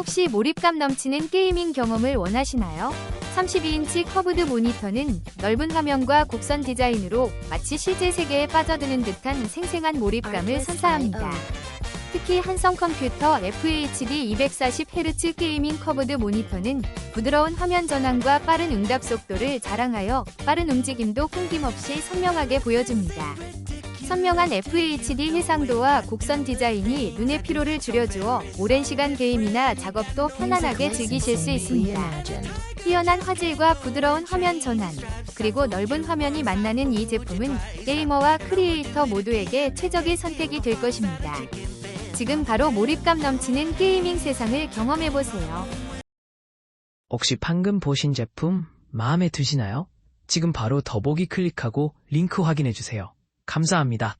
혹시 몰입감 넘치는 게이밍 경험을 원하시나요? 32인치 커브드 모니터는 넓은 화면과 곡선 디자인으로 마치 실제 세계에 빠져드는 듯한 생생한 몰입감을 선사합니다. 특히 한성 컴퓨터 FHD 240Hz 게이밍 커브드 모니터는 부드러운 화면 전환과 빠른 응답 속도를 자랑하여 빠른 움직임도 끊김없이 선명하게 보여줍니다. 선명한 FHD 해상도와 곡선 디자인이 눈의 피로를 줄여주어 오랜 시간 게임이나 작업도 편안하게 즐기실 수 있습니다. 뛰어난 화질과 부드러운 화면 전환, 그리고 넓은 화면이 만나는 이 제품은 게이머와 크리에이터 모두에게 최적의 선택이 될 것입니다. 지금 바로 몰입감 넘치는 게이밍 세상을 경험해보세요. 혹시 방금 보신 제품 마음에 드시나요? 지금 바로 더보기 클릭하고 링크 확인해 주세요. 감사합니다.